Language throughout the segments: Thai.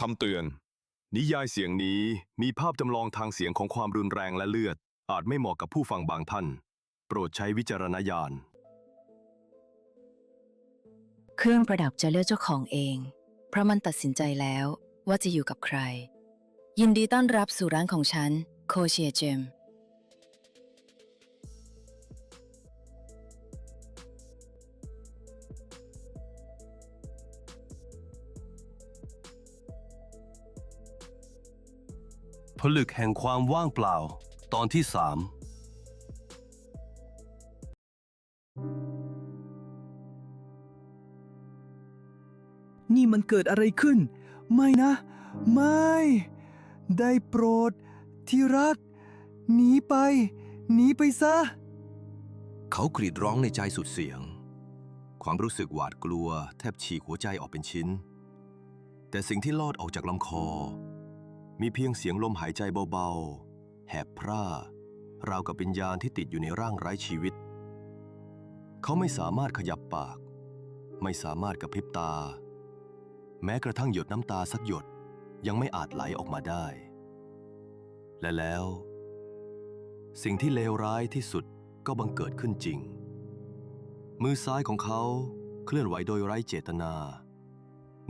คำเตือน นิยายเสียงนี้มีภาพจำลองทางเสียงของความรุนแรงและเลือด อาจไม่เหมาะกับผู้ฟังบางท่าน โปรดใช้วิจารณญาณ เครื่องประดับจะเลือกเจ้าของเอง เพราะมันตัดสินใจแล้วว่าจะอยู่กับใคร ยินดีต้อนรับสู่ร้านของฉัน โคเชียเจม ผลึกแห่งความว่างเปล่า ตอนที่สามนี่มันเกิดอะไรขึ้น ไม่นะ ไม่ ได้โปรด ที่รัก หนีไป หนีไปซะ เขากรีดร้องในใจสุดเสียง ความรู้สึกหวาดกลัว แทบฉีกหัวใจออกเป็นชิ้น แต่สิ่งที่ลอดออกจากลำคอ มีเพียงเสียงลมหายใจเบาๆ แหบพร่าราวกับวิญญาณที่ติดอยู่ในร่างไร้ชีวิต เขาไม่สามารถขยับปาก ไม่สามารถกระพริบตา แม้กระทั่งหยดน้ำตาสักหยดยังไม่อาจไหลออกมาได้ และแล้ว สิ่งที่เลวร้ายที่สุดก็บังเกิดขึ้นจริง มือซ้ายของเขาเคลื่อนไหวโดยไร้เจตนา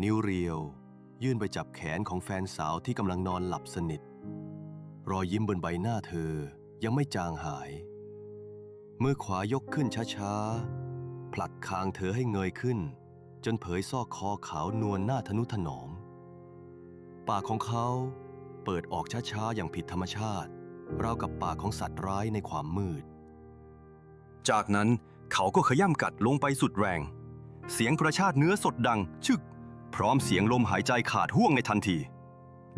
นิ้วเรียว ยื่นไปจับแขนของแฟนสาวที่กำลังนอนหลับสนิท รอยยิ้มบนใบหน้าเธอยังไม่จางหาย มือขวายกขึ้นช้าๆ ผลักคางเธอให้เงยขึ้น จนเผยซอกคอขาวนวลหน้าทนุถนอม ปากของเขาเปิดออกช้าๆ อย่างผิดธรรมชาติ ราวกับปากของสัตว์ร้ายในความมืด จากนั้นเขาก็ขย่ำกัดลงไปสุดแรง เสียงกระชากเนื้อสดดังชึก พร้อมเสียงลมหายใจขาดห่วงในทันที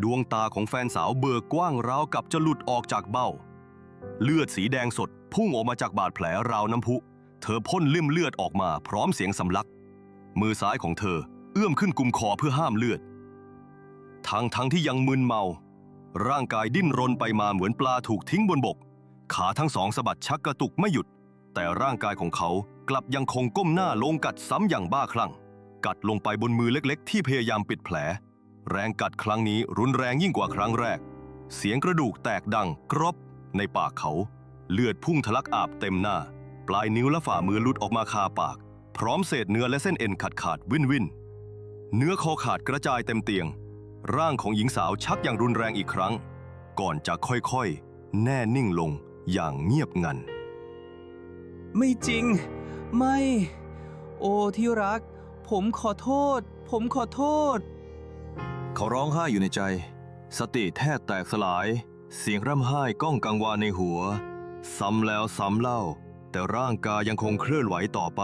ดวงตาของแฟนสาวเบิกกว้างราวกับจะหลุดออกจากเบ้า เลือดสีแดงสดพุ่งออกมาจากบาดแผลราวน้ำพุ เธอพ่นลิ่มเลือดออกมาพร้อมเสียงสำลัก มือซ้ายของเธอเอื้อมขึ้นกุมคอเพื่อห้ามเลือด ทั้งทั้งที่ยังมึนเมา ร่างกายดิ้นรนไปมาเหมือนปลาถูกทิ้งบนบก ขาทั้งสองสะบัดชักกระตุกไม่หยุด แต่ร่างกายของเขากลับยังคงก้มหน้าลงกัดซ้ำอย่างบ้าคลั่ง กัดลงไปบนมือเล็กๆ ที่พยายามปิดแผล แรงกัดครั้งนี้รุนแรงยิ่งกว่าครั้งแรก เสียงกระดูกแตกดังกรอบในปากเขา เลือดพุ่งทะลักอาบเต็มหน้า ปลายนิ้วและฝ่ามือหลุดออกมาคาปาก พร้อมเศษเนื้อและเส้นเอ็นขาดขาดๆวินวินเนื้อคอขาดกระจายเต็มเตียง ร่างของหญิงสาวชักอย่างรุนแรงอีกครั้ง ก่อนจะค่อยๆ แน่นิ่งลงอย่างเงียบงัน ไม่จริง ไม่ โอ้ที่รัก ผมขอโทษ ผมขอโทษ เขาร้องไห้อยู่ในใจ สติแทบแตกสลาย เสียงร่ำไห้ก้องกังวานในหัว ซ้ำแล้วซ้ำเล่า แต่ร่างกายยังคงเคลื่อนไหวต่อไป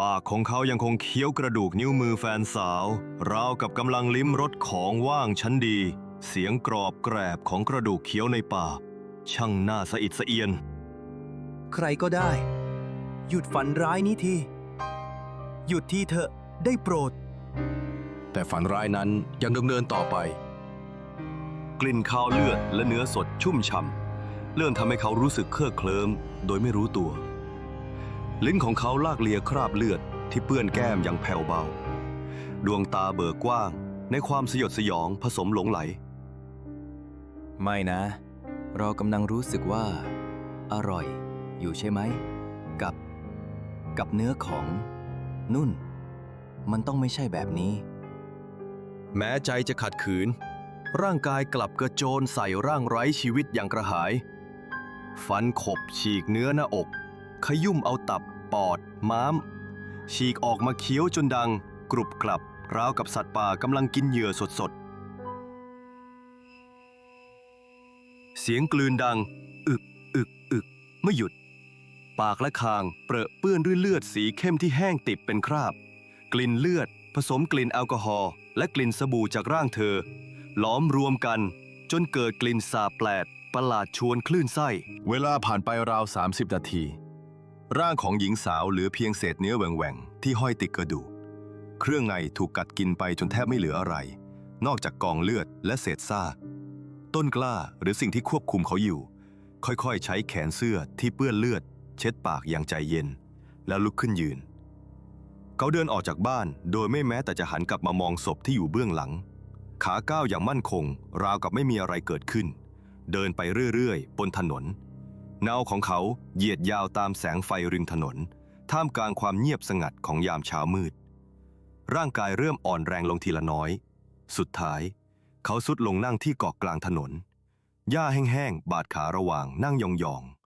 ปากของเขายังคงเคี้ยวกระดูกนิ้วมือแฟนสาว ราวกับกำลังลิ้มรสของว่างชั้นดี เสียงกรอบแกรบของกระดูกเคี้ยวในปาก ช่างน่าสะอิดสะเอียน ใครก็ได้ หยุดฝันร้ายนี้ที หยุดที่เถอะได้โปรด แต่ฝันร้ายนั้นยังดำเนินต่อไป กลิ่นคาวเลือดและเนื้อสดชุ่มฉ่ำเริ่มทำให้เขารู้สึกเครือกเคลิ้มโดยไม่รู้ตัว ลิ้นของเขาลากเลียคราบเลือดที่เปื้อนแก้มอย่างแผ่วเบา ดวงตาเบิกกว้าง ในความสยดสยองผสมหลงไหล ไม่นะ เรากำลังรู้สึกว่า อร่อยอยู่ใช่ไหม กับ กับเนื้อของ นุ่น มันต้องไม่ใช่แบบนี้ แม้ใจจะขัดขืน ร่างกายกลับกระโจนใส่ร่างไร้ชีวิตอย่างกระหาย ฟันขบฉีกเนื้อหน้าอก ขยุ่มเอาตับ ปอด ม้าม ฉีกออกมาเคี้ยวจนดัง กรุบกรับ ราวกับสัตว์ป่ากำลังกินเหยื่อสดๆ เสียงกลืนดัง อึก อึก อึก ไม่หยุด ปากและคาง เปรอะเปื้อนด้วยเลือดสีเข้มที่แห้งติดเป็นคราบ กลิ่นเลือด ผสมกลิ่นแอลกอฮอล์และกลิ่นสบู่จากร่างเธอ ล้อมรวมกัน จนเกิดกลิ่นสาบแปลกประหลาดชวนคลื่นไส้ เวลาผ่านไปราว 30 นาที ร่างของหญิงสาวเหลือเพียงเศษเนื้อแหว่งๆที่ห้อยติดกระดูกเครื่องในถูกกัดกินไปจนแทบไม่เหลืออะไร นอกจากกองเลือดและเศษซากต้นกล้าหรือสิ่งที่ควบคุมเขาอยู่ ค่อยๆ ใช้แขนเสื้อที่เปื้อนเลือด เช็ดปากอย่างใจเย็น แล้วลุกขึ้นยืน เขาเดินออกจากบ้านโดยไม่แม้แต่จะหันกลับมามองศพที่อยู่เบื้องหลัง ขาก้าวอย่างมั่นคง ราวกับไม่มีอะไรเกิดขึ้น เดินไปเรื่อยๆ บนถนน เงาของเขาเหยียดยาวตามแสงไฟริมถนน ท่ามกลางความเงียบสงัดของยามเช้ามืด ร่างกายเริ่มอ่อนแรงลงทีละน้อย สุดท้าย เขาสุดลงนั่งที่เกาะกลางถนนหญ้าแห้งๆ บาดขาระหว่างนั่งยองๆ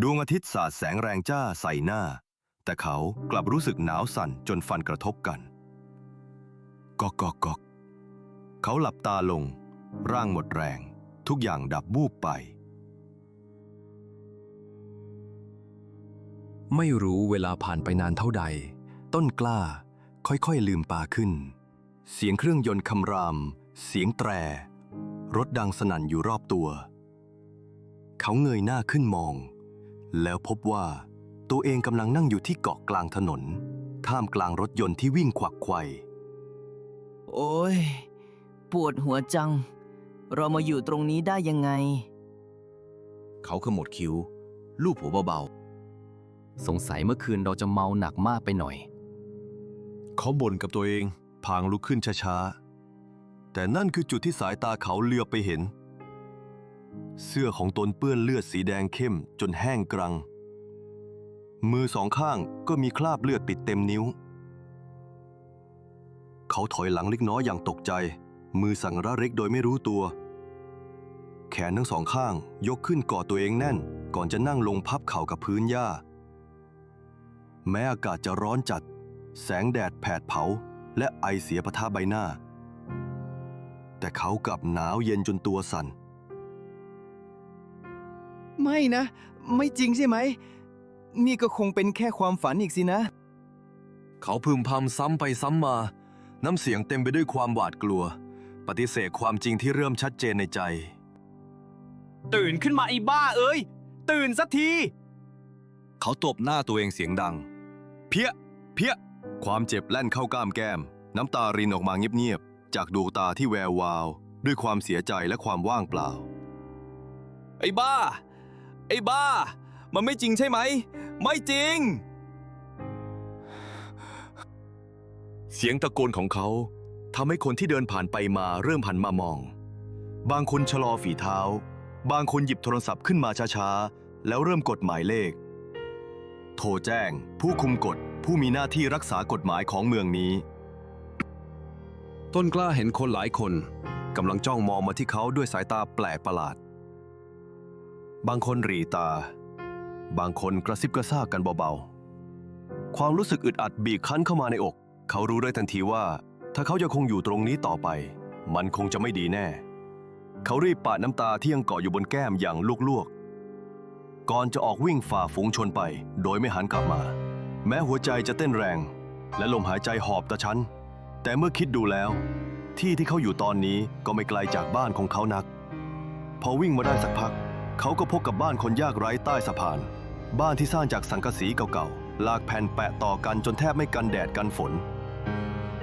ดวงอาทิตย์สาดแสงแรงจ้าใส่หน้า แต่เขากลับรู้สึกหนาวสั่นจนฟันกระทบกันกอกกอกกอกเขาหลับตาลง ร่างหมดแรง ทุกอย่างดับบูบไป ไม่รู้เวลาผ่านไปนานเท่าใด ต้นกล้า ค่อยๆลืมตาขึ้น เสียงเครื่องยนต์คำราม เสียงแตร รถดังสนั่นอยู่รอบตัว เขาเงยหน้าขึ้นมอง แล้วพบว่า ตัวเองกำลังนั่งอยู่ที่เกาะกลางถนน ท่ามกลางรถยนต์ที่วิ่งขวักไขว่โอ้ย ปวดหัวจัง เรามาอยู่ตรงนี้ได้ยังไง เขาขมวดคิ้ว ลูบหัวเบาๆ สงสัยเมื่อคืนเราจะเมาหนักมากไปหน่อย เขาบ่นกับตัวเอง พางลุกขึ้นช้าๆ แต่นั่นคือจุดที่สายตาเขาเลือบไปเห็น เสื้อของตนเปื้อนเลือดสีแดงเข้มจนแห้งกรัง มือสองข้างก็มีคราบเลือดปิดเต็มนิ้ว เขาถอยหลังเล็กน้อยอย่างตกใจ มือสั่งระเร็กโดยไม่รู้ตัว แขนทั้งสองข้างยกขึ้นกอดตัวเองแน่น ก่อนจะนั่งลงพับเข่ากับพื้นหญ้า แม้อากาศจะร้อนจัด แสงแดดแผดเผา และไอเสียปะทะใบหน้า แต่เขากลับหนาวเย็นจนตัวสั่น ไม่นะ ไม่จริงใช่ไหม นี่ก็คงเป็นแค่ความฝันอีกสินะ เขาพึมพำซ้ำไปซ้ำมา น้ำเสียงเต็มไปด้วยความหวาดกลัว ปฏิเสธความจริงที่เริ่มชัดเจนในใจ ตื่นขึ้นมาไอ้บ้าเอ้ย ตื่นสักที เขาตบหน้าตัวเองเสียงดัง เพี้ย เพี้ย ความเจ็บแล่นเข้ากล้ามแก้ม น้ำตารินออกมาเงียบๆ จากดวงตาที่แวววาว ด้วยความเสียใจและความว่างเปล่า ไอ้บ้า ไอ้บ้า มันไม่จริงใช่ไหม ไม่จริง เสียงตะโกนของเขาทำให้คนที่เดินผ่านไปมาเริ่มหันมามอง บางคนชะลอฝีเท้า บางคนหยิบโทรศัพท์ขึ้นมาช้าๆ แล้วเริ่มกดหมายเลข โทรแจ้ง ผู้คุมกฎผู้มีหน้าที่รักษากฎหมายของเมืองนี้ ต้นกล้าเห็นคนหลายคนกำลังจ้องมองมาที่เขาด้วยสายตาแปลกประหลาด บางคนหรีตา บางคนกระซิบกระซาบกันเบาๆ ความรู้สึกอึดอัดบีบคั้นเข้ามาในอก เขารู้ได้ทันทีว่า ถ้าเขายังคงอยู่ตรงนี้ต่อไป มันคงจะไม่ดีแน่ เขารีบปาดน้ำตาที่ยังเกาะอยู่บนแก้มอย่างลวกๆ ก่อนจะออกวิ่งฝ่าฝูงชนไป โดยไม่หันกลับมา แม้หัวใจจะเต้นแรง และลมหายใจหอบตะชันแต่เมื่อคิดดูแล้ว ที่ที่เขาอยู่ตอนนี้ก็ไม่ไกลจากบ้านของเขานัก พอวิ่งมาได้สักพัก เขาก็พบกับบ้านคนยากไร้ใต้สะพาน บ้านที่สร้างจากสังกะสีเก่าๆ ลากแผ่นแปะต่อกันจนแทบไม่กันแดดกันฝน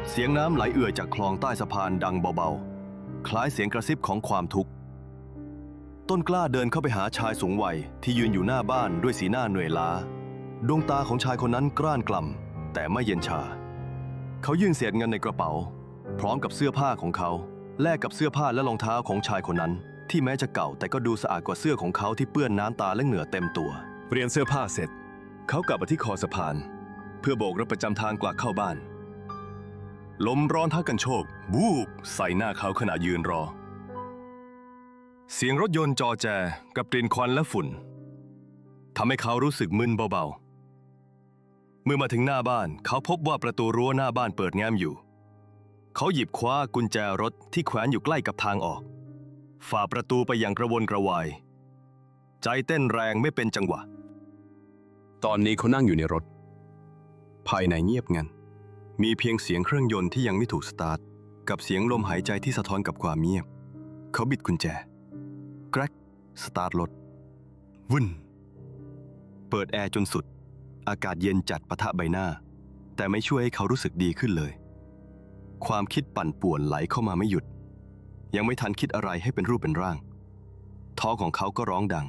เสียงน้ำไหลเอื่อยจากคลองใต้สะพานดังเบาๆ คล้ายเสียงกระซิบของความทุกข์ ต้นกล้าเดินเข้าไปหาชายสูงวัยที่ยืนอยู่หน้าบ้านด้วยสีหน้าเหนื่อยล้า ดวงตาของชายคนนั้นกร้านกล่ำแต่ไม่เย็นชา เขายื่นเศษเงินในกระเป๋า พร้อมกับเสื้อผ้าของเขาแลกกับเสื้อผ้าและรองเท้าของชายคนนั้น ที่แม้จะเก่าแต่ก็ดูสะอาดกว่าเสื้อของเขาที่เปื้อนน้ำตาและเหงื่อเต็มตัว เปลี่ยนเสื้อผ้าเสร็จ เขากลับมาที่คอสะพาน เพื่อโบกรถประจำทางกลับเข้าบ้าน ลมร้อนทักกันโชกบูบใส่หน้าเขาขณะยืนรอ เสียงรถยนต์จอแจกับกลิ่นควันและฝุ่นทำให้เขารู้สึกมึนเบาๆ เมื่อมาถึงหน้าบ้านเขาพบว่าประตูรั้วหน้าบ้านเปิดแง้มอยู่ เขาหยิบคว้ากุญแจรถที่แขวนอยู่ใกล้กับทางออก ฝ่าประตูไปอย่างกระวนกระวาย ใจเต้นแรงไม่เป็นจังหวะ ตอนนี้เขานั่งอยู่ในรถ ภายในเงียบงัน มีเพียงเสียงเครื่องยนต์ที่ยังไม่ถูกสตาร์ท กับเสียงลมหายใจที่สะท้อนกับความเงียบ เขาบิดกุญแจ แกรกสตาร์ทรถวุ่น เปิดแอร์จนสุด อากาศเย็นจัดปะทะใบหน้า แต่ไม่ช่วยให้เขารู้สึกดีขึ้นเลย ความคิดปั่นป่วนไหลเข้ามาไม่หยุด ยังไม่ทันคิดอะไรให้เป็นรูปเป็นร่าง ท้องของเขาก็ร้องดัง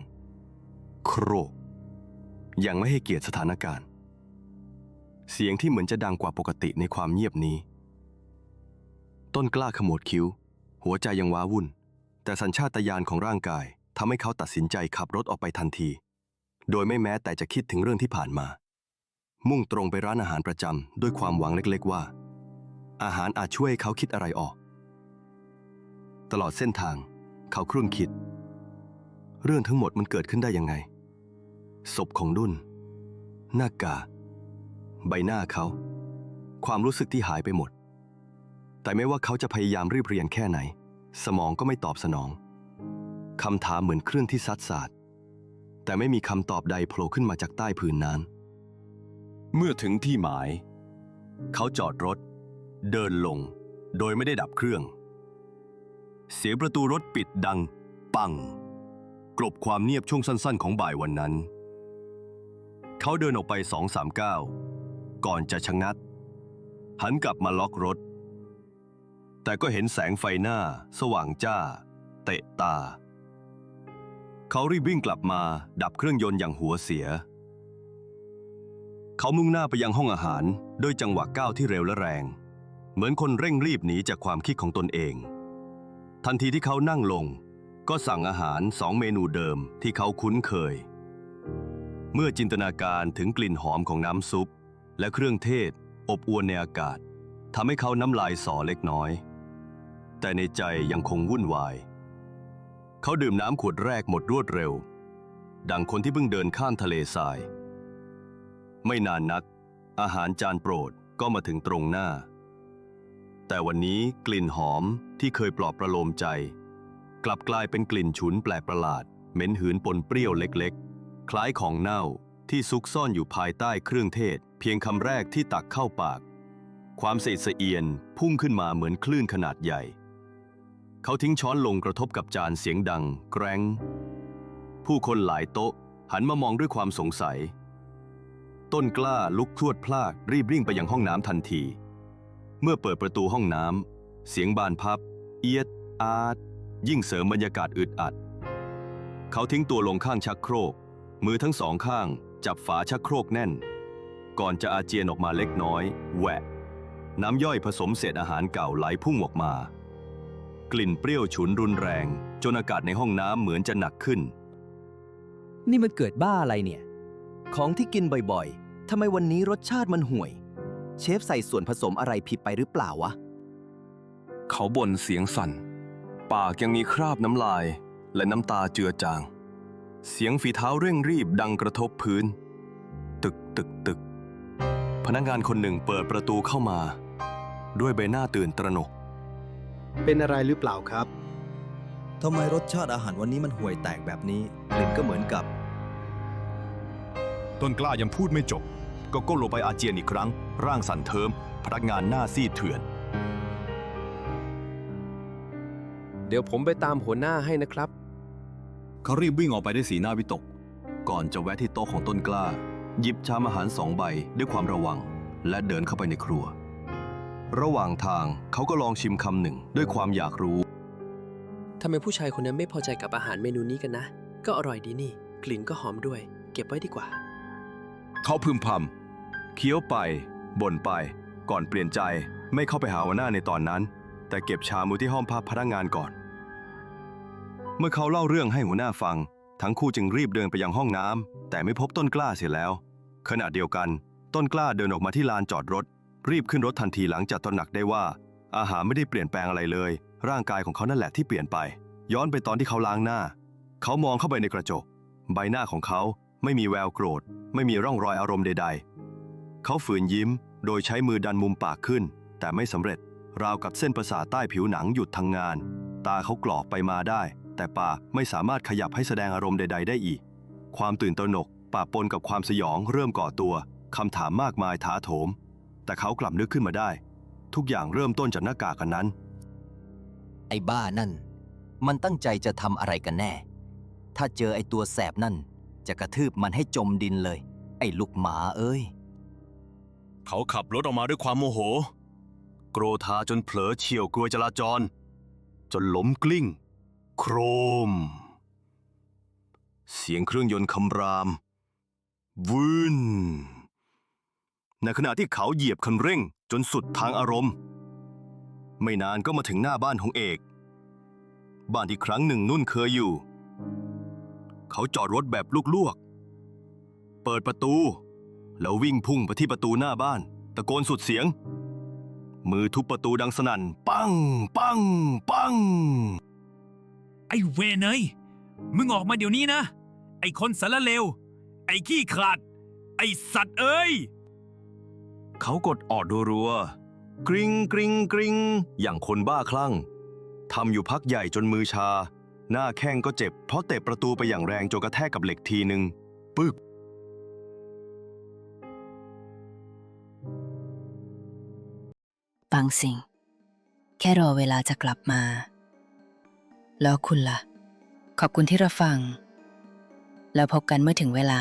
โครก ยังไม่ให้เกียรติสถานการณ์ เสียงที่เหมือนจะดังกว่าปกติในความเงียบนี้ ต้นกล้าขมวดคิ้ว หัวใจยังว้าวุ่น แต่สัญชาตญาณของร่างกายทำให้เขาตัดสินใจขับรถออกไปทันที โดยไม่แม้แต่จะคิดถึงเรื่องที่ผ่านมา มุ่งตรงไปร้านอาหารประจำด้วยความหวังเล็กๆว่า อาหารอาจช่วยให้เขาคิดอะไรออก ตลอดเส้นทาง เขาครุ่นคิด เรื่องทั้งหมดมันเกิดขึ้นได้ยังไง ศพของนุ่นหน้ากา ใบหน้าเขา ความรู้สึกที่หายไปหมด แต่ไม่ว่าเขาจะพยายามรีบเรียงแค่ไหน สมองก็ไม่ตอบสนองคำถามเหมือนคลื่นที่ซัดสาดแต่ไม่มีคำตอบใดโผล่ขึ้นมาจากใต้ผืนน้ำเมื่อถึงที่หมาย เขาจอดรถ เดินลง โดยไม่ได้ดับเครื่อง เสียงประตูรถปิดดัง ปัง กลบความเงียบช่วงสั้นๆ ของบ่ายวันนั้น เขาเดินออกไปสองสามก้าวก่อนจะชะงักหันกลับมาล็อกรถ แต่ก็เห็นแสงไฟหน้า สว่างจ้า เตะตา เขารีบวิ่งกลับมาดับเครื่องยนต์อย่างหัวเสีย เขามุ่งหน้าไปยังห้องอาหารด้วยจังหวะก้าวที่เร็วและแรง เหมือนคนเร่งรีบหนีจากความคิดของตนเอง ทันทีที่เขานั่งลง ก็สั่งอาหารสองเมนูเดิมที่เขาคุ้นเคย เมื่อจินตนาการถึงกลิ่นหอมของน้ำซุป และเครื่องเทศ อบอวนในอากาศทำให้เขาน้ำลายสอเล็กน้อย แต่ในใจยังคงวุ่นวาย เขาดื่มน้ำขวดแรกหมดรวดเร็ว ดังคนที่เพิ่งเดินข้ามทะเลทราย ไม่นานนัก อาหารจานโปรดก็มาถึงตรงหน้า แต่วันนี้กลิ่นหอมที่เคยปลอบประโลมใจ กลับกลายเป็นกลิ่นฉุนแปลกประหลาด เหม็นหืนปนเปรี้ยวเล็กๆ คล้ายของเน่าที่ซุกซ่อนอยู่ภายใต้เครื่องเทศ เพียงคำแรกที่ตักเข้าปาก ความเสษเอียนพุ่งขึ้นมาเหมือนคลื่นขนาดใหญ่ เขาทิ้งช้อนลงกระทบกับจานเสียงดัง แกรงผู้คนหลายโต๊ะ หันมามองด้วยความสงสัย ต้นกล้าลุกพรวดพลาดรีบริ่งไปยังห้องน้ำทันที เมื่อเปิดประตูห้องน้ำ เสียงบานพับ เอียด อาด ยิ่งเสริมบรรยากาศอึดอัด เขาทิ้งตัวลงข้างชักโครก มือทั้งสองข้างจับฝาชักโครกแน่น ก่อนจะอาเจียนออกมาเล็กน้อย แหวะ น้ำย่อยผสมเศษอาหารเก่าไหลพุ่งออกมา กลิ่นเปรี้ยวฉุนรุนแรง จนอากาศในห้องน้ำเหมือนจะหนักขึ้น นี่มันเกิดบ้าอะไรเนี่ย ของที่กินบ่อยๆทำไมวันนี้รสชาติมันห่วย เชฟใส่ส่วนผสมอะไรผิดไปหรือเปล่าวะ เขาบ่นเสียงสั่น ปากยังมีคราบน้ำลายและน้ำตาเจือจาง เสียงฝีเท้าเร่งรีบดังกระทบพื้น ตึกตึกตึก พนักงานคนหนึ่งเปิดประตูเข้ามา ด้วยใบหน้าตื่นตระหนก เป็นอะไรหรือเปล่าครับ ทำไมรสชาติอาหารวันนี้มันห่วยแตกแบบนี้กลิ่นก็เหมือนกับ ต้นกล้ายังพูดไม่จบ ก็ก้มลงไปอาเจียนอีกครั้ง ร่างสั่นเทิม พนักงานหน้าซีดเถื่อน เดี๋ยวผมไปตามหัวหน้าให้นะครับ เขารีบวิ่งออกไปด้วยสีหน้าวิตก ก่อนจะแวะที่โต๊ะของต้นกล้า หยิบชามอาหารสองใบด้วยความระวัง และเดินเข้าไปในครัว ระหว่างทางเขาก็ลองชิมคำหนึ่งด้วยความอยากรู้ ทำไมผู้ชายคนนั้นไม่พอใจกับอาหารเมนูนี้กันนะ ก็อร่อยดีนี่ กลิ่นก็หอมด้วย เก็บไว้ดีกว่า เขาพึมพำ เคี้ยวไป บ่นไป ก่อนเปลี่ยนใจไม่เข้าไปหาหัวหน้าในตอนนั้น แต่เก็บชามไว้ที่ห้องพักพนักงานก่อน เมื่อเขาเล่าเรื่องให้หัวหน้าฟัง ทั้งคู่จึงรีบเดินไปยังห้องน้ำแต่ไม่พบต้นกล้าเสียแล้ว ขณะเดียวกัน ต้นกล้าเดินออกมาที่ลานจอดรถ รีบขึ้นรถทันทีหลังจากตระหนักได้ว่า อาหารไม่ได้เปลี่ยนแปลงอะไรเลย ร่างกายของเขานั่นแหละที่เปลี่ยนไป ย้อนไปตอนที่เขาล้างหน้า เขามองเข้าไปในกระจก ใบหน้าของเขาไม่มีแววโกรธ ไม่มีร่องรอยอารมณ์ใด ๆ เขาฝืนยิ้ม โดยใช้มือดันมุมปากขึ้น แต่ไม่สำเร็จ ราวกับเส้นประสาทใต้ผิวหนังหยุดทำงาน ตาเขากรอกไปมาได้ แต่ปากไม่สามารถขยับให้แสดงอารมณ์ใด ๆ ได้อีก ความตื่นตระหนกปะปนกับความสยองเริ่มก่อตัวคำถามมากมายท้าโถม แต่เขากลับนึกขึ้นมาได้ ทุกอย่างเริ่มต้นจากหน้ากากกันนั้น ไอ้บ้านั่น มันตั้งใจจะทำอะไรกันแน่ ถ้าเจอไอ้ตัวแสบนั่น จะกระทืบมันให้จมดินเลย ไอ้ลูกหมาเอ้ย เขาขับรถออกมาด้วยความโมโห โกรธาจนเผลอเฉียวกลวยจราจร จนล้มกลิ้ง โครม เสียงเครื่องยนต์คำรามวืนในขณะที่เขาเหยียบคันเร่งจนสุดทางอารมณ์ ไม่นานก็มาถึงหน้าบ้านของเอก บ้านที่ครั้งหนึ่งนุ่นเคยอยู่ เขาจอดรถแบบลวกๆ เปิดประตู แล้ววิ่งพุ่งไปที่ประตูหน้าบ้าน ตะโกนสุดเสียง มือทุบประตูดังสนั่น ปัง ปัง ปัง ไอ้เวนเอ้ยมึงออกมาเดี๋ยวนี้นะ ไอ้คนสารเลว ไอ้ขี้ขลาด ไอ้สัตว์เอ้ย เขากดออดรัวๆกริงกริงกริงอย่างคนบ้าคลั่งทำอยู่พักใหญ่จนมือชา หน้าแข้งก็เจ็บเพราะเตะประตูไปอย่างแรงจนกระแทกกับเหล็กทีหนึ่งปึก บางสิ่ง แค่รอเวลาจะกลับมา แล้วคุณล่ะ ขอบคุณที่รับฟัง แล้วพบกันเมื่อถึงเวลา